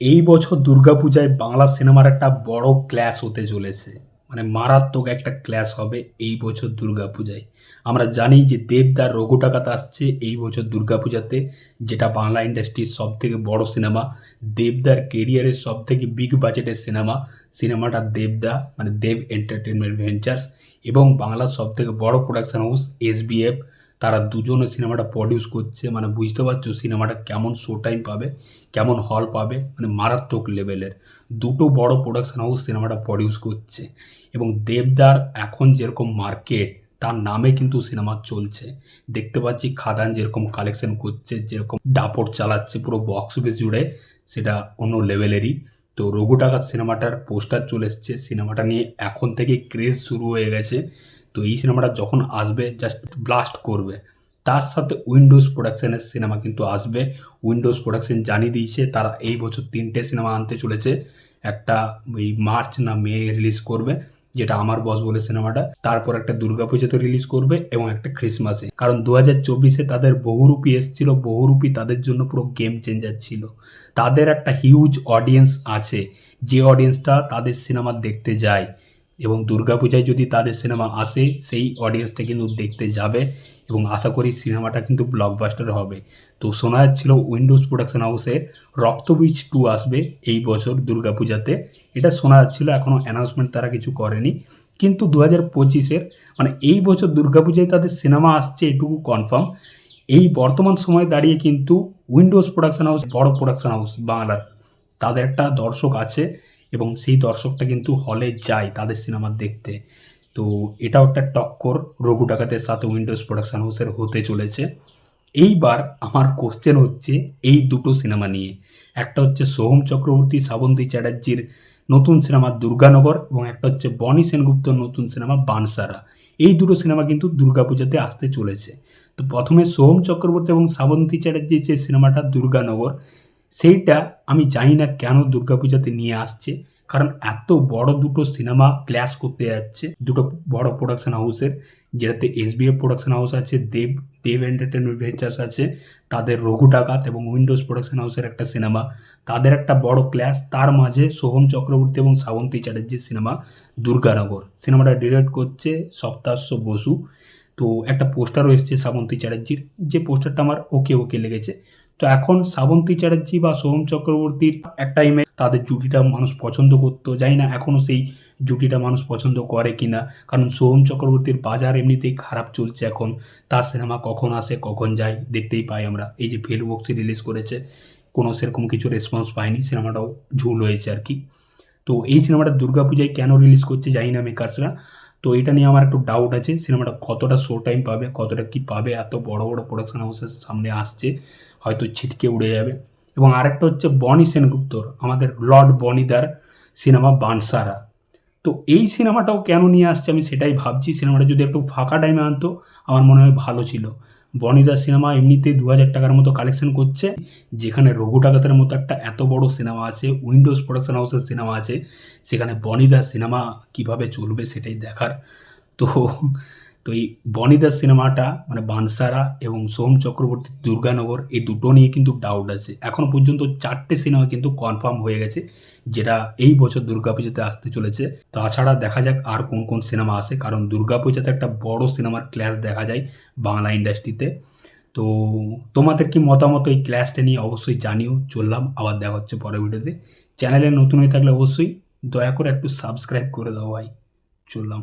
এই বছর দুর্গাপূজায় বাংলা সিনেমার একটা বড় ক্ল্যাশ হতে চলেছে। মানে মারাত্মক একটা ক্ল্যাশ হবে এই বছর দুর্গাপূজায়। আমরা জানি যে দেবদার রঘু টাকাত আসছে এই বছর দুর্গাপূজাতে, যেটা বাংলা ইন্ডাস্ট্রির সব থেকে বড় সিনেমা। দেবদার কেরিয়ারের সব থেকে বিগ বাজেটের সিনেমা। সিনেমাটা দেবদা মানে দেব এন্টারটেনমেন্ট ভেঞ্চার্স এবং বাংলার সব থেকে বড় প্রোডাকশন হাউস এসবিএফ তারা দুজনে সিনেমাটা প্রডিউস করছে মানে বুঝতে পারছ সিনেমাটা কেমন শো টাইম পাবে, কেমন হল পাবে মানে মারাত্মক লেভেলের দুটো বড় প্রোডাকশন হাউস সিনেমাটা প্রডিউস করছে এবং দেবদার এখন যেরকম মার্কেট তার নামে কিন্তু সিনেমা চলছে। দেখতে পাচ্ছি খাদান যেরকম কালেকশন করছে, যেরকম দাপট চালাচ্ছে, পুরো বক্স অফিস জুড়ে সেটা অন্য লেভেলেরই তো রঘু টাকার সিনেমাটার পোস্টার চলে এসছে, সিনেমাটা নিয়ে এখন থেকে ক্রেজ শুরু হয়ে গেছে। তো এই সিনেমাটা যখন আসবে জাস্ট ব্লাস্ট করবে। তার সাথে উইন্ডোজ প্রোডাকশানের সিনেমা কিন্তু আসবে। উইন্ডোজ প্রোডাকশন জানিয়ে দিয়েছে, তারা এই বছর তিনটে সিনেমা আনতে চলেছে। একটা ওই মার্চ না মে রিলিজ করবে, যেটা আমার বস বলে সিনেমাটা। তারপর একটা দুর্গাপুজোতে রিলিজ করবে এবং একটা ক্রিসমাসে কারণ দু হাজার চব্বিশে তাদের বহুরূপী এসেছিল বহুরূপী তাদের জন্য পুরো গেম চেঞ্জার ছিল। তাদের একটা হিউজ অডিয়েন্স আছে, যে অডিয়েন্সটা তাদের সিনেমা দেখতে যায়। এবং দুর্গাপূজায় যদি তাদের সিনেমা আসে, সেই অডিয়েন্সটা কিন্তু দেখতে যাবে এবং আশা করি সিনেমাটা কিন্তু ব্লকবাস্টার হবে। তো শোনা যাচ্ছিল উইন্ডোজ প্রোডাকশন হাউসে রক্তবীজ টু আসবে এই বছর দুর্গাপূজাতে। এটা শোনা যাচ্ছিল এখনও অ্যানাউন্সমেন্ট তারা কিছু করেনি। কিন্তু দু হাজার পঁচিশের মানে এই বছর দুর্গাপূজায় তাদের সিনেমা আসছে এটুকু কনফার্ম এই বর্তমান সময়ে দাঁড়িয়ে কিন্তু উইন্ডোজ প্রোডাকশন হাউস বড় প্রোডাকশন হাউস বাংলার। তাদের একটা দর্শক আছে এবং সেই দর্শকটা কিন্তু হলে যায় তাদের সিনেমা দেখতে। তো এটাও একটা টক্কর রঘু ডাকাতের সাথে উইন্ডোজ প্রোডাকশান হাউসের হতে চলেছে। এইবার আমার কোশ্চেন হচ্ছে এই দুটো সিনেমা নিয়ে। একটা হচ্ছে সোহম চক্রবর্তী শ্রাবন্তী চ্যাটার্জির নতুন সিনেমা দুর্গানগর এবং একটা হচ্ছে বনি সেনগুপ্তর নতুন সিনেমা বানসারা। এই দুটো সিনেমা কিন্তু দুর্গাপূজাতে আসতে চলেছে। তো প্রথমে সোহম চক্রবর্তী এবং শ্রাবন্তী চ্যাটার্জির যে সিনেমাটা দুর্গানগর সেইটা আমি জানি না কেন দুর্গাপূজাতে নিয়ে আসছে, কারণ এত বড় দুটো সিনেমা ক্ল্যাশ করতে যাচ্ছে, দুটো বড় প্রোডাকশন হাউসের যেটাতে এসবিএফ প্রোডাকশন হাউস আছে, দেব দেব এন্টারটেনমেন্ট ভেঞ্চার্স আছে, তাদের রঘু ডাকাত এবং উইন্ডোজ প্রোডাকশন হাউসের একটা সিনেমা, তাদের একটা বড় ক্ল্যাশ তার মাঝে সোহম চক্রবর্তী এবং শ্রাবন্তী চ্যাটার্জির সিনেমা দুর্গানগর। সিনেমাটা ডিরেক্ট করছে সপ্তাশ্য বসু। তো একটা পোস্টারও এসছে শ্রাবন্তী চ্যাটার্জির, যে পোস্টারটা আমার ওকে ওকে লেগেছে। তো এখন শ্রাবন্তী চ্যাটার্জি বা সোহম চক্রবর্তীর এক টাইমে তাদের জুটিটা মানুষ পছন্দ করতো, জানি না এখনও সেই জুটিটা মানুষ পছন্দ করে কি না কারণ সোহম চক্রবর্তীর বাজার এমনিতেই খারাপ চলছে এখন। তার সিনেমা কখন আসে, কখন যায়, দেখতেই পাই আমরা। এই যে ফেসবুকসে রিলিজ করেছে, কোনো সেরকম কিছু রেসপন্স পায়নি, সিনেমাটাও ঝুল হয়েছে আর কি। তো এই সিনেমাটা দুর্গাপূজায় কেন রিলিজ করছে জানি না মেকার্সরা তো এটা নিয়ে আমার একটু ডাউট আছে। সিনেমাটা কতটা শো টাইম পাবে, কতটা কি পাবে, এত বড় বড় প্রোডাকশন হাউসের সামনে আসছে, হয়তো ছিটকে উড়ে যাবে। এবং আরেকটা হচ্ছে বনি সেনগুপ্তর, আমাদের লর্ড বনিদার সিনেমা বানসারা। তো এই সিনেমাটাও কেন নিয়ে আসছে আমি সেটাই ভাবছি। সিনেমাটা যদি একটু ফাঁকা টাইমে আনতো, আমার মনে হয় ভালো ছিল। বনিদার সিনেমা এমনিতে দু হাজার টাকার মতো কালেকশন করছে, যেখানে রঘু ডাকাতের মতো একটা এত বড় সিনেমা আছে উইন্ডোজ প্রোডাকশন হাউসের সিনেমা আছে, সেখানে বনিদা সিনেমা কীভাবে চলবে সেটাই দেখার। তো তো এই বনিদার সিনেমাটা মানে বানসারা এবং সোম চক্রবর্তী দুর্গানগর, এই দুটো নিয়ে কিন্তু ডাউট আছে। এখনও পর্যন্ত চারটে সিনেমা কিন্তু কনফার্ম হয়ে গেছে, যেটা এই বছর দুর্গাপুজোতে আসতে চলেছে। তাছাড়া দেখা যাক আর কোন কোন সিনেমা আসে, কারণ দুর্গাপূজাতে একটা বড় সিনেমার ক্ল্যাশ দেখা যায় বাংলা ইন্ডাস্ট্রিতে তো তোমাদের কি মতামত এই ক্ল্যাশটা নিয়ে অবশ্যই জানিও, চললাম, আবার দেখা হচ্ছে পরের ভিডিওতে। চ্যানেলে নতুন হয়ে থাকলে অবশ্যই দয়া করে একটু সাবস্ক্রাইব করে দাও ভাই। চললাম।